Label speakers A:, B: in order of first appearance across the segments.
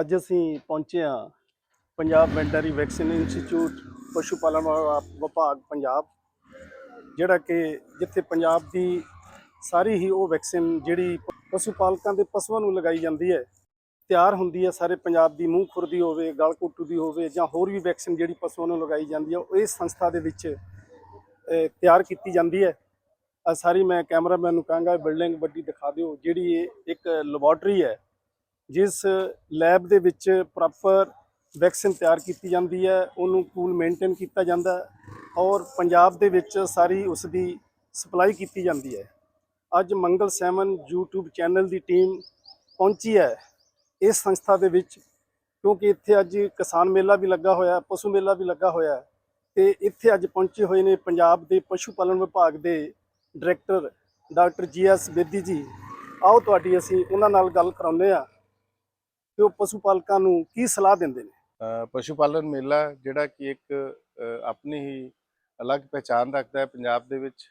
A: ਅੱਜ ਅਸੀਂ ਪਹੁੰਚੇ ਹਾਂ ਪੰਜਾਬ ਵੈਟਰਨਰੀ ਵੈਕਸੀਨ ਇੰਸਟੀਚਿਊਟ, ਪਸ਼ੂ ਪਾਲਣ ਵਿਭਾ- ਵਿਭਾਗ ਪੰਜਾਬ, ਜਿਹੜਾ ਕਿ ਜਿੱਥੇ ਪੰਜਾਬ ਦੀ ਸਾਰੀ ਹੀ ਉਹ ਵੈਕਸੀਨ ਜਿਹੜੀ ਪਸ਼ੂ ਪਾਲਕਾਂ ਦੇ ਪਸ਼ੂਆਂ ਨੂੰ ਲਗਾਈ ਜਾਂਦੀ ਹੈ, ਤਿਆਰ ਹੁੰਦੀ ਹੈ, ਸਾਰੇ ਪੰਜਾਬ ਦੀ ਮੂੰਹ ਖੁਰਦੀ ਹੋਵੇ ਗਲ ਕੁੱਟੂ ਦੀ ਹੋਵੇ ਜਾਂ ਹੋਰ ਵੀ ਵੈਕਸੀਨ ਜਿਹੜੀ ਪਸ਼ੂਆਂ ਨੂੰ ਲਗਾਈ ਜਾਂਦੀ ਹੈ, ਉਹ ਇਸ ਸੰਸਥਾ ਦੇ ਵਿੱਚ ਤਿਆਰ ਕੀਤੀ ਜਾਂਦੀ ਹੈ। ਸਾਰੀ ਮੈਂ ਕੈਮਰਾਮੈਨ ਨੂੰ ਕਹਾਂਗਾ ਬਿਲਡਿੰਗ ਵੱਡੀ ਦਿਖਾ ਦਿਓ, ਜਿਹੜੀ ਇਹ ਇੱਕ ਲੈਬੋਰਟਰੀ ਹੈ। ਜਿਸ ਲੈਬ ਦੇ ਵਿੱਚ ਪ੍ਰੋਪਰ ਵੈਕਸੀਨ ਤਿਆਰ ਕੀਤੀ ਜਾਂਦੀ ਹੈ, ਉਹਨੂੰ ਕੂਲ ਮੇਨਟੇਨ ਕੀਤਾ ਜਾਂਦਾ ਔਰ ਪੰਜਾਬ ਦੇ ਵਿੱਚ ਸਾਰੀ ਉਸ ਦੀ ਸਪਲਾਈ ਕੀਤੀ ਜਾਂਦੀ ਹੈ। ਅੱਜ ਮੰਗਲ ਸੈਵਨ YouTube ਚੈਨਲ ਦੀ ਟੀਮ ਪਹੁੰਚੀ ਹੈ ਇਸ ਸੰਸਥਾ ਦੇ ਵਿੱਚ, ਕਿਉਂਕਿ ਇੱਥੇ ਅੱਜ ਕਿਸਾਨ ਮੇਲਾ ਵੀ ਲੱਗਾ ਹੋਇਆ, ਪਸ਼ੂ ਮੇਲਾ ਵੀ ਲੱਗਾ ਹੋਇਆ ਹੈ ਤੇ ਇੱਥੇ ਅੱਜ ਪਹੁੰਚੇ ਹੋਏ ਨੇ ਪੰਜਾਬ ਦੇ ਪਸ਼ੂ ਪਾਲਣ ਵਿਭਾਗ ਦੇ director doctor ji GS Bedi ji. ਆਓ ਤੁਹਾਡੀ ਅਸੀਂ ਉਹਨਾਂ ਨਾਲ ਗੱਲ ਕਰਾਉਂਦੇ ਆ ਕਿ ਉਹ ਪਸ਼ੂ ਪਾਲਕਾਂ ਨੂੰ ਕੀ ਸਲਾਹ ਦਿੰਦੇ ਨੇ?
B: ਪਸ਼ੂ ਪਾਲਣ ਮੇਲਾ ਜਿਹੜਾ ਕਿ ਇੱਕ ਆਪਣੀ ਹੀ ਅਲੱਗ ਪਹਿਚਾਨ ਰੱਖਦਾ ਹੈ ਪੰਜਾਬ ਦੇ ਵਿੱਚ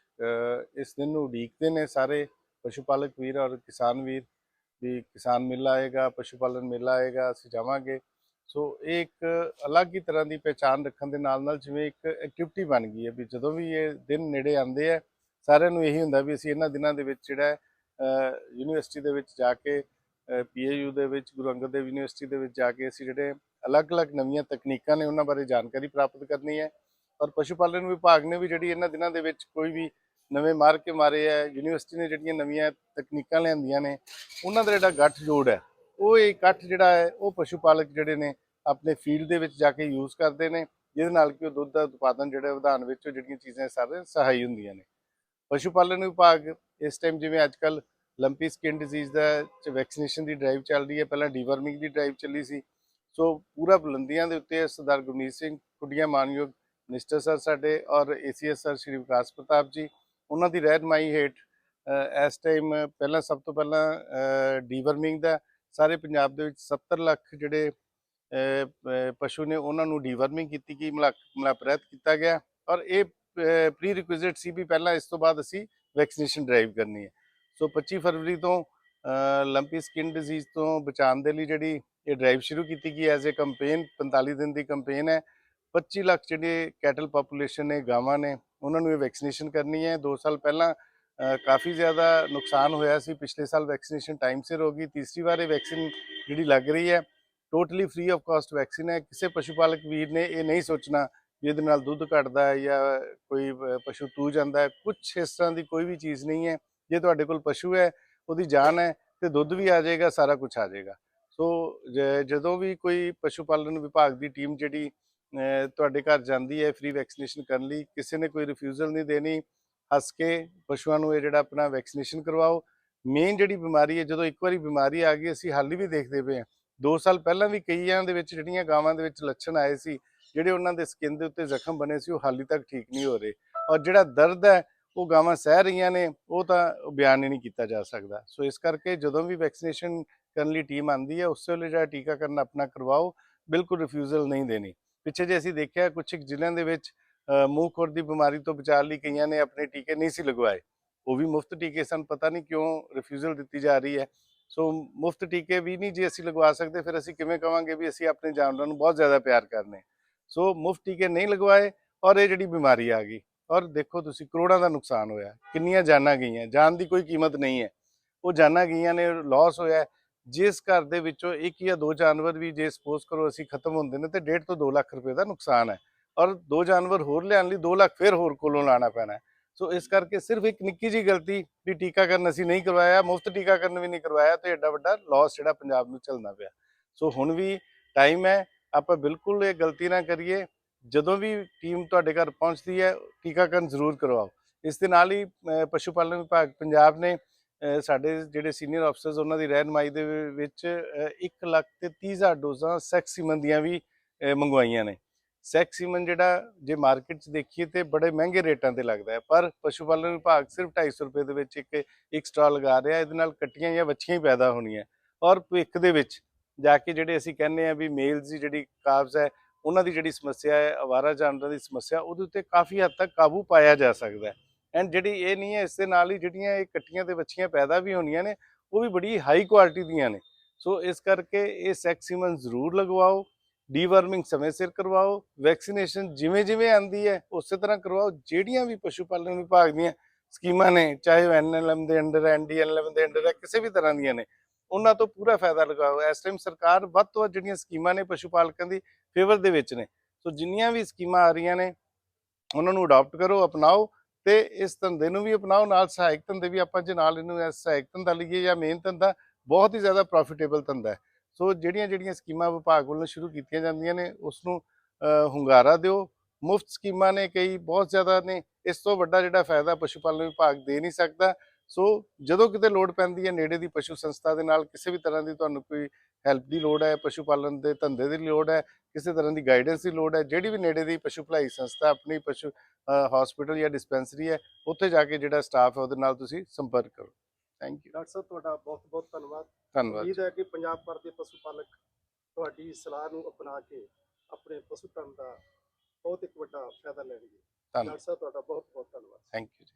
B: ਇਸ ਦਿਨ ਨੂੰ ਉਡੀਕਦੇ ਨੇ ਸਾਰੇ ਪਸ਼ੂ ਪਾਲਕ ਵੀਰ ਔਰ ਕਿਸਾਨ ਵੀਰ ਵੀ ਕਿਸਾਨ ਮੇਲਾ ਆਏਗਾ, ਪਸ਼ੂ ਪਾਲਣ ਮੇਲਾ ਆਏਗਾ, ਅਸੀਂ ਜਾਵਾਂਗੇ। ਸੋ ਇਹ ਇੱਕ ਅਲੱਗ ਹੀ ਤਰ੍ਹਾਂ ਦੀ ਪਹਿਚਾਨ ਰੱਖਣ ਦੇ ਨਾਲ ਨਾਲ ਜਿਵੇਂ ਇੱਕ ਐਕਟੀਵਿਟੀ ਬਣ ਗਈ ਹੈ ਵੀ ਜਦੋਂ ਵੀ ਇਹ ਦਿਨ ਨੇੜੇ ਆਉਂਦੇ ਆ ਸਾਰਿਆਂ ਨੂੰ ਇਹੀ ਹੁੰਦਾ ਵੀ ਅਸੀਂ ਇਹਨਾਂ ਦਿਨਾਂ ਦੇ ਵਿੱਚ ਜਿਹੜਾ ਯੂਨੀਵਰਸਿਟੀ ਦੇ ਵਿੱਚ ਜਾ ਕੇ ਪੀਏਯੂ ਦੇ ਵਿੱਚ, ਗੁਰੂ ਅੰਗਦ ਦੇਵ ਯੂਨੀਵਰਸਿਟੀ ਦੇ ਵਿੱਚ ਜਾ ਕੇ ਅਸੀਂ ਜਿਹੜੇ ਅਲੱਗ-ਅਲੱਗ ਨਵੀਆਂ ਤਕਨੀਕਾਂ ਨੇ ਉਹਨਾਂ ਬਾਰੇ ਜਾਣਕਾਰੀ ਪ੍ਰਾਪਤ ਕਰਨੀ ਹੈ। ਔਰ ਪਸ਼ੂ ਪਾਲਣ ਵਿਭਾਗ ਨੇ ਵੀ ਜਿਹੜੀ ਇਹਨਾਂ ਦਿਨਾਂ ਦੇ ਵਿੱਚ ਕੋਈ ਵੀ ਨਵੇਂ ਮਾਰ ਕੇ ਮਾਰੇ ਹੈ, ਯੂਨੀਵਰਸਿਟੀ ਨੇ ਜਿਹੜੀਆਂ ਨਵੀਆਂ ਤਕਨੀਕਾਂ ਲਿਆਂਦੀਆਂ ਨੇ, ਉਹਨਾਂ ਦਾ ਜਿਹੜਾ ਗੱਠ ਜੋੜ ਹੈ, ਉਹ ਇਹ ਇਕੱਠ ਜਿਹੜਾ ਹੈ, ਉਹ ਪਸ਼ੂ ਪਾਲਕ ਜਿਹੜੇ ਨੇ ਆਪਣੇ ਫੀਲਡ ਦੇ ਵਿੱਚ ਜਾ ਕੇ ਯੂਜ਼ ਕਰਦੇ ਨੇ, ਜਿਹਦੇ ਨਾਲ ਕਿ ਉਹ ਦੁੱਧ ਦਾ ਉਤਪਾਦਨ ਜਿਹੜਾ ਵਧਾਉਣ ਵਿੱਚ ਉਹ ਜਿਹੜੀਆਂ ਚੀਜ਼ਾਂ ਸਾਰੇ ਸਹਾਈ ਹੁੰਦੀਆਂ ਨੇ। ਪਸ਼ੂ ਪਾਲਣ ਵਿਭਾਗ ਇਸ ਟਾਈਮ ਜਿਵੇਂ ਅੱਜ ਕੱਲ ਲੰਪੀ ਸਕਿਨ ਡਿਜ਼ੀਜ਼ ਦਾ ਵੈਕਸੀਨੇਸ਼ਨ ਦੀ ਡਰਾਈਵ ਚੱਲ ਰਹੀ ਹੈ। ਪਹਿਲਾਂ ਡੀਵਰਮਿੰਗ ਦੀ ਡਰਾਈਵ ਚੱਲੀ ਸੀ। ਸੋ ਪੂਰਾ ਬੁਲੰਦੀਆਂ ਦੇ ਉੱਤੇ ਸਰਦਾਰ ਗੁਰਮੀਤ ਸਿੰਘ ਕੁੜੀਆਂ ਮਾਨਯੋਗ ਮਿਨਿਸਟਰ ਸਰ ਸਾਡੇ ਔਰ ਏਸੀਐਸ ਸਰ ਸ਼੍ਰੀ ਵਿਕਾਸ ਪ੍ਰਤਾਪ ਜੀ, ਉਹਨਾਂ ਦੀ ਰਹਿਨਮਾਈ ਹੇਠ ਇਸ ਟਾਈਮ ਪਹਿਲਾਂ ਸਭ ਤੋਂ ਪਹਿਲਾਂ ਡੀਵਰਮਿੰਗ ਦਾ ਸਾਰੇ ਪੰਜਾਬ ਦੇ ਵਿੱਚ 70 ਲੱਖ ਜਿਹੜੇ ਪਸ਼ੂ ਨੇ ਉਹਨਾਂ ਨੂੰ ਡੀਵਰਮਿੰਗ ਕੀਤੀ ਗਈ ਮਲਾਪਰੈਤ ਕੀਤਾ ਗਿਆ। ਔਰ ਇਹ ਪ੍ਰੀ ਰਿਕੁਇਜ਼ਿਟ ਸੀ ਵੀ ਪਹਿਲਾਂ ਇਸ ਤੋਂ ਬਾਅਦ ਅਸੀਂ ਵੈਕਸੀਨੇਸ਼ਨ ਡਰਾਈਵ ਕਰਨੀ ਹੈ। ਸੋ 25 ਫਰਵਰੀ ਤੋਂ ਲੰਪੀ ਸਕਿਨ ਡਿਜ਼ੀਜ਼ ਤੋਂ ਬਚਾਉਣ ਦੇ ਲਈ ਜਿਹੜੀ ਇਹ ਡਰਾਈਵ ਸ਼ੁਰੂ ਕੀਤੀ ਗਈ ਐਜ਼ ਅ ਕੈਂਪੇਨ 45 ਦਿਨ ਦੀ ਕੈਂਪੇਨ ਹੈ। 25 ਲੱਖ ਜਿਹੜੇ ਕੈਟਲ ਪੋਪੂਲੇਸ਼ਨ ਨੇ, ਗਾਵਾਂ ਨੇ, ਉਹਨਾਂ ਨੂੰ ਇਹ ਵੈਕਸੀਨੇਸ਼ਨ ਕਰਨੀ ਹੈ। 2 ਸਾਲ ਪਹਿਲਾਂ ਕਾਫੀ ਜ਼ਿਆਦਾ ਨੁਕਸਾਨ ਹੋਇਆ ਸੀ। ਪਿਛਲੇ ਸਾਲ ਵੈਕਸੀਨੇਸ਼ਨ ਟਾਈਮ ਸਿਰ ਹੋ ਗਈ। ਤੀਸਰੀ ਵਾਰ ਇਹ ਵੈਕਸੀਨ ਜਿਹੜੀ ਲੱਗ ਰਹੀ ਹੈ totally free of cost vaccine ਹੈ। ਕਿਸੇ ਪਸ਼ੂ ਪਾਲਕ ਵੀਰ ਨੇ ਇਹ ਨਹੀਂ ਸੋਚਣਾ ਵੀ ਇਹਦੇ ਨਾਲ ਦੁੱਧ ਘਟਦਾ ਹੈ ਜਾਂ ਕੋਈ ਪਸ਼ੂ ਤੂ ਜਾਂਦਾ ਹੈ। ਕੁਝ ਇਸ ਤਰ੍ਹਾਂ ਦੀ ਕੋਈ ਵੀ ਚੀਜ਼ ਨਹੀਂ ਹੈ। ਜੇ ਤੁਹਾਡੇ ਕੋਲ ਪਸ਼ੂ ਹੈ, ਉਹਦੀ ਜਾਨ ਹੈ ਤੇ ਦੁੱਧ ਵੀ ਆ ਜਾਏਗਾ, ਸਾਰਾ ਕੁਝ ਆ ਜਾਏਗਾ। ਸੋ ਜਦੋਂ ਵੀ ਕੋਈ ਪਸ਼ੂ ਪਾਲਣ ਵਿਭਾਗ ਦੀ ਟੀਮ ਜਿਹੜੀ ਤੁਹਾਡੇ ਘਰ ਜਾਂਦੀ ਹੈ ਫ੍ਰੀ ਵੈਕਸੀਨੇਸ਼ਨ ਕਰਨ ਲਈ, ਕਿਸੇ ਨੇ ਕੋਈ ਰਿਫਿਊਜ਼ਲ ਨਹੀਂ ਦੇਣੀ, ਹੱਸ ਕੇ ਪਸ਼ੂਆਂ ਨੂੰ ਇਹ ਜਿਹੜਾ ਆਪਣਾ ਵੈਕਸੀਨੇਸ਼ਨ ਕਰਵਾਓ। ਮੇਨ ਜਿਹੜੀ ਬਿਮਾਰੀ ਹੈ, ਜਦੋਂ ਇੱਕ ਵਾਰੀ ਬਿਮਾਰੀ ਆ ਗਈ, ਅਸੀਂ ਹਾਲੀ ਵੀ ਦੇਖਦੇ ਪਏ ਹਾਂ। 2 ਸਾਲ ਪਹਿਲਾਂ ਵੀ ਕਈਆਂ ਦੇ ਵਿੱਚ, ਜਿਹੜੀਆਂ ਗਾਵਾਂ ਦੇ ਵਿੱਚ ਲੱਛਣ ਆਏ ਸੀ, ਜਿਹੜੇ ਉਹਨਾਂ ਦੇ ਸਕਿਨ ਦੇ ਉੱਤੇ ਜ਼ਖਮ ਬਣੇ ਸੀ, ਉਹ ਹਾਲੀ ਤੱਕ ਠੀਕ ਨਹੀਂ ਹੋ ਰਹੇ। ਔਰ ਜਿਹੜਾ ਦਰਦ ਹੈ ਉਹ ਗਾਵਾਂ ਸਹਿ ਰਹੀਆਂ ਨੇ, ਉਹ ਤਾਂ ਬਿਆਨ ਹੀ ਨਹੀਂ ਕੀਤਾ ਜਾ ਸਕਦਾ। ਸੋ ਇਸ ਕਰਕੇ ਜਦੋਂ ਵੀ ਵੈਕਸੀਨੇਸ਼ਨ ਕਰਨ ਲਈ ਟੀਮ ਆਂਦੀ ਹੈ, ਉਸੇ ਵੇਲੇ ਜਿਹੜਾ ਟੀਕਾਕਰਨ ਆਪਣਾ ਕਰਵਾਓ, ਬਿਲਕੁਲ ਰਿਫਿਊਜ਼ਲ ਨਹੀਂ ਦੇਣੀ। ਪਿੱਛੇ ਜੇ ਅਸੀਂ ਦੇਖਿਆ ਕੁਝ ਇੱਕ ਜ਼ਿਲ੍ਹਿਆਂ ਦੇ ਵਿੱਚ ਮੂੰਹ ਖੁਰ ਦੀ ਬਿਮਾਰੀ ਤੋਂ ਬਚਾਅ ਲਈ ਕਈਆਂ ਨੇ ਆਪਣੇ ਟੀਕੇ ਨਹੀਂ ਸੀ ਲਗਵਾਏ। ਉਹ ਵੀ ਮੁਫਤ ਟੀਕੇ, ਸਨ ਪਤਾ ਨਹੀਂ ਕਿਉਂ ਰਿਫਿਊਜ਼ਲ ਦਿੱਤੀ ਜਾ ਰਹੀ ਹੈ। ਸੋ ਮੁਫਤ ਟੀਕੇ ਵੀ ਨਹੀਂ ਜੇ ਅਸੀਂ ਲਗਵਾ ਸਕਦੇ, ਫਿਰ ਅਸੀਂ ਕਿਵੇਂ ਕਵਾਂਗੇ ਵੀ ਅਸੀਂ ਆਪਣੇ ਜਾਨਵਰਾਂ ਨੂੰ ਬਹੁਤ ਜ਼ਿਆਦਾ ਪਿਆਰ ਕਰਨੇ। ਸੋ ਮੁਫਤ ਟੀਕੇ ਨਹੀਂ ਲਗਵਾਏ ਔਰ ਇਹ ਜਿਹੜੀ ਬਿਮਾਰੀ ਆ ਗਈ। ਔਰ ਦੇਖੋ ਤੁਸੀਂ ਕਰੋੜਾਂ ਦਾ ਨੁਕਸਾਨ ਹੋਇਆ, ਕਿੰਨੀਆਂ ਜਾਨਾਂ ਗਈਆਂ, ਜਾਨ ਦੀ ਕੋਈ ਕੀਮਤ ਨਹੀਂ ਹੈ। ਉਹ ਜਾਨਾਂ ਗਈਆਂ ਨੇ ਲਾਸ ਹੋਇਆ ਜਿਸ ਘਰ ਦੇ ਵਿੱਚੋਂ ਇੱਕ ਜਾਂ ਦੋ ਜਾਨਵਰ ਵੀ ਜੇ ਸਪੋਜ਼ ਕਰੋ ਅਸੀਂ ਖਤਮ ਹੁੰਦੇ ਨੇ, ਤੇ 1.5 ਤੋਂ 2 ਲੱਖ ਰੁਪਏ ਦਾ ਨੁਕਸਾਨ ਹੈ। ਔਰ ਦੋ ਜਾਨਵਰ ਹੋਰ ਲਿਆਉਣ ਲਈ 2 ਲੱਖ ਫਿਰ ਹੋਰ ਕੋਲੋਂ ਲਾਣਾ ਪੈਣਾ ਸੋ ਇਸ ਕਰਕੇ ਸਿਰਫ ਇੱਕ ਨਿੱਕੀ ਜੀ ਗਲਤੀ ਵੀ ਟੀਕਾਕਰਨ ਅਸੀਂ ਨਹੀਂ ਕਰਵਾਇਆ, ਮੁਫਤ ਟੀਕਾਕਰਨ ਵੀ ਨਹੀਂ ਕਰਵਾਇਆ ਤੇ ਐਡਾ ਵੱਡਾ ਲਾਸ ਜਿਹੜਾ ਪੰਜਾਬ ਨੂੰ ਝੱਲਣਾ ਪਿਆ। ਸੋ ਹੁਣ ਵੀ ਟਾਈਮ ਹੈ, ਆਪਾਂ ਬਿਲਕੁਲ ਇਹ ਗਲਤੀ ਨਾ ਕਰੀਏ। ਜਦੋਂ ਵੀ ਟੀਮ ਤੁਹਾਡੇ ਘਰ ਪਹੁੰਚਦੀ ਹੈ, ਟੀਕਾਕਰਨ ਜ਼ਰੂਰ ਕਰਵਾਓ। ਇਸ ਦੇ ਨਾਲ ਹੀ ਪਸ਼ੂ ਪਾਲਣ ਵਿਭਾਗ ਪੰਜਾਬ ਨੇ ਸਾਡੇ ਜਿਹੜੇ ਸੀਨੀਅਰ ਅਫਸਰਸ ਉਹਨਾਂ ਦੀ ਰਹਿਨਮਾਈ ਦੇ ਵਿੱਚ 1 ਲੱਖ ਤੇ 30000 ਡੋਜ਼ਾਂ ਸੈਕਸੀਮਨ ਦੀਆਂ ਵੀ ਮੰਗਵਾਈਆਂ ਨੇ। ਸੈਕਸੀਮਨ ਜਿਹੜਾ ਜੇ ਮਾਰਕੀਟ 'ਚ ਦੇਖੀਏ ਤੇ ਬੜੇ ਮਹਿੰਗੇ ਰੇਟਾਂ ਤੇ ਲੱਗਦਾ ਹੈ, ਪਰ ਪਸ਼ੂ ਪਾਲਣ ਵਿਭਾਗ ਸਿਰਫ 250 ਰੁਪਏ ਦੇ ਵਿੱਚ ਇੱਕ ਇੱਕ ਸਟਾਲ ਲਗਾ ਰਿਹਾ, ਇਹਦੇ ਨਾਲ ਕੱਟੀਆਂ ਜਾਂ ਵੱਛੀਆਂ ਹੀ ਪੈਦਾ ਹੋਣੀਆਂ। ਔਰ ਭਵਿੱਖ ਦੇ ਵਿੱਚ ਜਾ ਕੇ ਜਿਹੜੇ ਅਸੀਂ ਕਹਿੰਦੇ ਆ ਵੀ ਮੇਲਸ ਦੀ ਜਿਹੜੀ ਕਾਬਜ਼ ਹੈ ਉਹਨਾਂ ਦੀ ਜਿਹੜੀ ਸਮੱਸਿਆ ਹੈ, ਅਵਾਰਾ ਜਾਨਵਰਾਂ ਦੀ ਸਮੱਸਿਆ, ਉਹਦੇ ਉੱਤੇ ਕਾਫੀ ਹੱਦ ਤੱਕ ਕਾਬੂ ਪਾਇਆ ਜਾ ਸਕਦਾ ਹੈ। ਐਂਡ ਜਿਹੜੀ ਇਹ ਨਹੀਂ ਹੈ, ਇਸ ਦੇ ਨਾਲ ਹੀ ਜਿਹੜੀਆਂ ਇਹ ਕੱਟੀਆਂ ਤੇ ਵੱਛੀਆਂ ਪੈਦਾ ਵੀ ਹੋਣੀਆਂ ਨੇ, ਉਹ ਵੀ ਬੜੀ ਹਾਈ ਕੁਆਲਿਟੀ ਦੀਆਂ ਨੇ। ਸੋ ਇਸ ਕਰਕੇ ਇਹ ਸੈਕਸੀਮਨ ਜ਼ਰੂਰ ਲਗਵਾਓ ਡੀਵਰਮਿੰਗ ਸਮੇਂ ਸਿਰ ਕਰਵਾਓ ਵੈਕਸੀਨੇਸ਼ਨ ਜਿਵੇਂ ਜਿਵੇਂ ਆਂਦੀ ਹੈ, ਉਸੇ ਤਰ੍ਹਾਂ ਕਰਵਾਓ, ਜਿਹੜੀਆਂ ਵੀ ਪਸ਼ੂ ਪਾਲਣ ਵਿਭਾਗ ਦੀਆਂ ਸਕੀਮਾਂ ਨੇ, ਚਾਹੇ ਉਹ ਐਨਐਲਐਮ ਦੇ ਅੰਡਰ ਐਨਡੀਐਲਐਮ ਦੇ ਅੰਡਰ ਹੈ, ਕਿਸੇ ਵੀ ਤਰ੍ਹਾਂ ਦੀਆਂ ਨੇ ਉਹਨਾਂ ਤੋਂ ਪੂਰਾ ਫਾਇਦਾ ਲਗਾਓ। ਇਸ ਟਾਈਮ ਸਰਕਾਰ ਵੱਧ ਤੋਂ ਵੱਧ ਜਿਹੜੀਆਂ ਸਕੀਮਾਂ ਨੇ ਪਸ਼ੂ ਪਾਲਕਾਂ ਦੀ ਫੇਵਰ ਦੇ ਵਿੱਚ ਨੇ। ਸੋ ਜਿੰਨੀਆਂ ਵੀ ਸਕੀਮਾਂ ਆ ਰਹੀਆਂ ਨੇ, ਉਹਨਾਂ ਨੂੰ ਅਡਾਪਟ ਕਰੋ, ਅਪਣਾਓ ਤੇ ਇਸ ਧੰਦੇ ਨੂੰ ਵੀ ਅਪਣਾਓ। ਨਾਲ ਸਹਾਇਕ ਧੰਦੇ ਵੀ ਆਪਾਂ ਜੇ ਨਾਲ ਇਹਨੂੰ ਇਸ ਸਹਾਇਕ ਧੰਦਾ ਲਈਏ ਜਾਂ ਮੇਨ ਧੰਦਾ, ਬਹੁਤ ਹੀ ਜ਼ਿਆਦਾ ਪ੍ਰੋਫਿਟੇਬਲ ਧੰਦਾ ਹੈ। ਸੋ ਜਿਹੜੀਆਂ ਜਿਹੜੀਆਂ ਸਕੀਮਾਂ ਵਿਭਾਗ ਵੱਲੋਂ ਸ਼ੁਰੂ ਕੀਤੀਆਂ ਜਾਂਦੀਆਂ ਨੇ, ਉਸ ਨੂੰ ਹੁੰਗਾਰਾ ਦਿਓ। ਮੁਫਤ ਸਕੀਮਾਂ ਨੇ ਕਈ, ਬਹੁਤ ਜ਼ਿਆਦਾ ਨੇ। ਇਸ ਤੋਂ ਵੱਡਾ ਜਿਹੜਾ ਫਾਇਦਾ ਪਸ਼ੂ ਪਾਲਣ ਵਿਭਾਗ ਦੇ ਨਹੀਂ ਸਕਦਾ। ਸੋ ਜਦੋਂ ਕਿਤੇ ਲੋੜ ਪੈਂਦੀ ਹੈ ਨੇੜੇ ਦੀ ਪਸ਼ੂ ਸੰਸਥਾ ਦੇ ਨਾਲ ਕਿਸੇ ਵੀ ਤਰ੍ਹਾਂ ਦੀ ਤੁਹਾਨੂੰ ਕੋਈ ਹੈਲਪ ਦੀ ਲੋੜ ਹੈ ਪਸ਼ੂ ਪਾਲਣ ਦੇ ਧੰਦੇ ਦੀ ਲੋੜ ਹੈ ਕਿਸੇ ਤਰ੍ਹਾਂ ਦੀ ਗਾਈਡੈਂਸ ਦੀ ਲੋੜ ਹੈ ਜਿਹੜੀ ਵੀ ਨੇੜੇ ਦੀ ਪਸ਼ੂ ਭਲਾਈ ਸੰਸਥਾ ਆਪਣੀ ਪਸ਼ੂ ਹਸਪੀਟਲ ਜਾਂ ਡਿਸਪੈਂਸਰੀ ਹੈ ਉੱਥੇ ਜਾ ਕੇ ਜਿਹੜਾ ਸਟਾਫ ਹੈ ਉਹਦੇ ਨਾਲ ਤੁਸੀਂ ਸੰਪਰਕ ਕਰੋ। ਥੈਂਕ ਯੂ
A: ਡਾਕਟਰ ਸਾਹਿਬ ਤੁਹਾਡਾ ਬਹੁਤ ਬਹੁਤ ਧੰਨਵਾਦ।
B: ਧੰਨਵਾਦ
A: ਉਮੀਦ ਹੈ ਕਿ ਪੰਜਾਬ ਭਰ ਦੇ ਪਸ਼ੂ ਪਾਲਕ ਤੁਹਾਡੀ ਸਲਾਹ ਨੂੰ ਅਪਣਾ ਕੇ ਆਪਣੇ ਪਸ਼ੂ ਧਨ ਦਾ ਬਹੁਤ ਇੱਕ ਵੱਡਾ ਫਾਇਦਾ ਲੈਣਗੇ।
B: ਧੰਨਵਾਦ।
A: ਡਾਕਟਰ ਸਾਹਿਬ ਤੁਹਾਡਾ ਬਹੁਤ ਬਹੁਤ ਧੰਨਵਾਦ।
B: Thank you